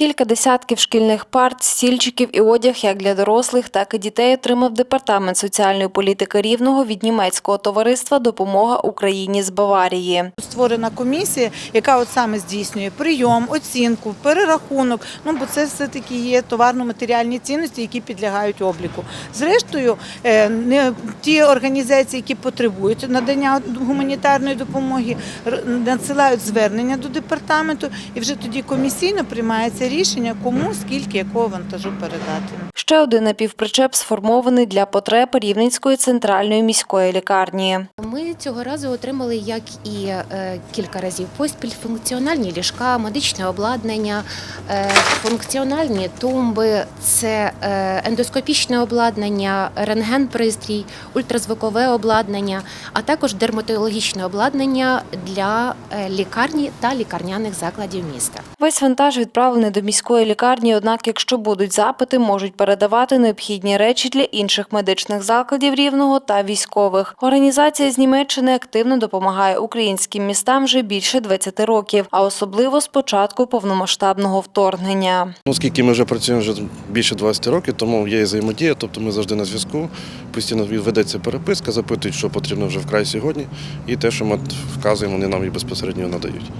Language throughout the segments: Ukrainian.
Кілька десятків шкільних парт, стільчиків і одяг як для дорослих, так і дітей отримав департамент соціальної політики Рівного від німецького товариства Допомога Україні з Баварії. Створена комісія, яка от саме здійснює прийом, оцінку, перерахунок. Ну бо це все таки є товарно-матеріальні цінності, які підлягають обліку. Зрештою, е, не ті організації, які потребують надання гуманітарної допомоги, надсилають звернення до департаменту, і вже тоді комісійно приймається рішення, кому скільки якого вантажу передати. Ще один напівпричеп сформований для потреб Рівненської центральної міської лікарні. Ми цього разу отримали, як і е, кілька разів поспіль, функціональні ліжка, медичне обладнання, е, функціональні тумби, це е, ендоскопічне обладнання, рентген-пристрій, ультразвукове обладнання, а також дерматологічне обладнання для лікарні та лікарняних закладів міста. Весь вантаж відправлений до міської лікарні, однак, якщо будуть запити, можуть передавати необхідні речі для інших медичних закладів рівного та військових. Організація з Німеччини активно допомагає українським містам вже більше 20 років, а особливо з початку повномасштабного вторгнення. Оскільки ми вже працюємо вже більше 20 років, тому є і взаємодія, тобто ми завжди на зв'язку, постійно ведеться переписка, запитують, що потрібно вже вкрай сьогодні, і те, що ми вказуємо, вони нам і безпосередньо надають.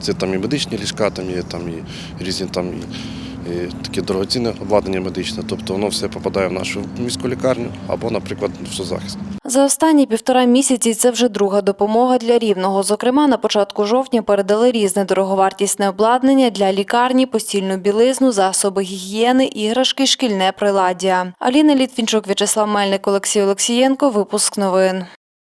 Це там і медичні ліжка, там є там і різні там і, і таке дорогоцінне обладнання медичне, тобто воно все попадає в нашу міську лікарню або, наприклад, в соцзахист. За останні півтора місяці це вже друга допомога для рівного. Зокрема, на початку жовтня передали різне дороговартісне обладнання для лікарні, постільну білизну, засоби гігієни, іграшки, шкільне приладдя. Аліна Літвінчук, В'ячеслав Мельник, Олексій Олексієнко. Випуск новин.